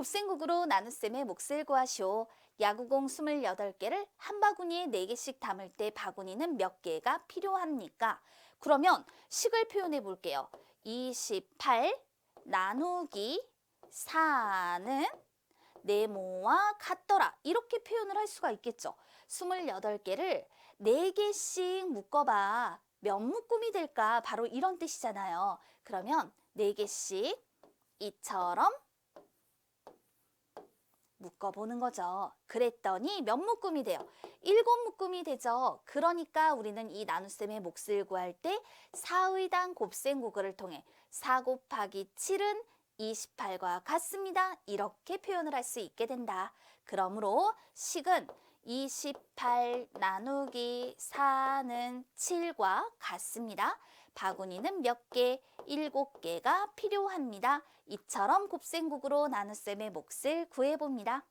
곱셈국으로 나눗셈의 몫을 구하시오. 야구공 28개를 한 바구니에 4개씩 담을 때 바구니는 몇 개가 필요합니까? 그러면 식을 표현해 볼게요. 28 나누기 4는 네모와 같더라. 이렇게 표현을 할 수가 있겠죠. 28개를 4개씩 묶어봐. 몇 묶음이 될까? 바로 이런 뜻이잖아요. 그러면 4개씩 이처럼 묶어보는 거죠. 그랬더니 몇 묶음이 돼요? 일곱 묶음이 되죠. 그러니까 우리는 이 나눗셈의 몫을 구할 때 4의당 곱셈국어를 통해 4 곱하기 7은 28과 같습니다. 이렇게 표현을 할 수 있게 된다. 그러므로 식은 28 나누기 4는 7과 같습니다. 바구니는 몇 개? 7개가 필요합니다. 이처럼 곱셈국으로 나눗셈의 몫을 구해봅니다.